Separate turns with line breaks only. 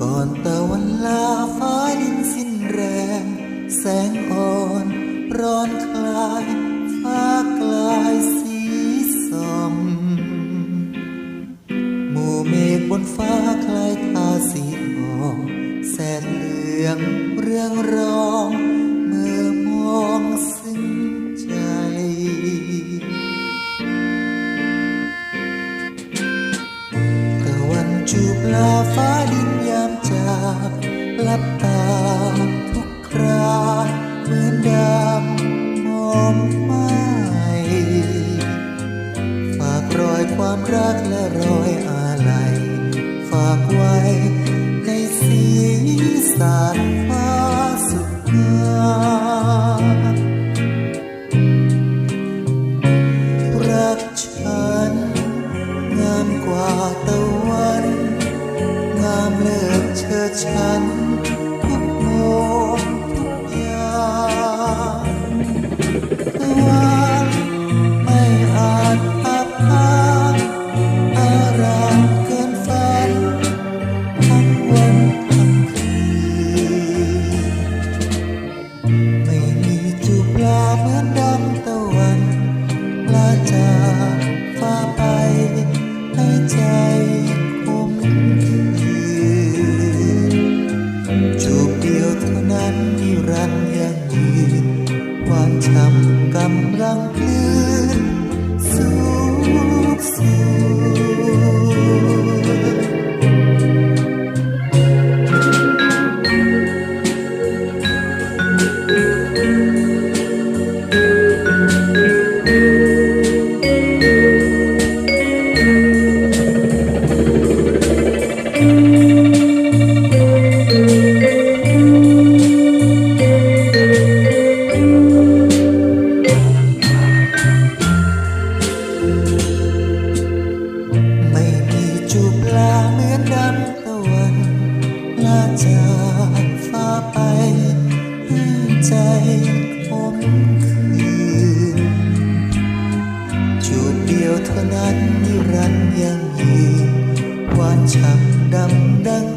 ก่อนตะวันลาฟ้าดินสิ้นแรง แสงอ่อนร้อนคลาย ฟ้ากลายสีสมหมู่เมฆบนฟ้าคล้ายทาสีทองแสนเหลืองเรื่องรองเมื่อมองซึ้งใจตะวันจูบลาฟ้า ลับตาทุกคราเหมือนดำมองไม่ฝากรอยความรักและรอยอาลัย ฝากไว้ในสีสานฟ้าสุดงามรักฉัน งามกว่าตะวัน งามเลิศเชิดฉัน เหมือนดำตะวันลาจากฟ้าไปให้ใจคมคืนจูบเดียวเท่านั้นนิรันดร์ยังยืนหวานช่ำกำลังคลื่นสุขสุข เท่านั้นนิรันดร์ยังยืนหวานฉ่ำดำดัง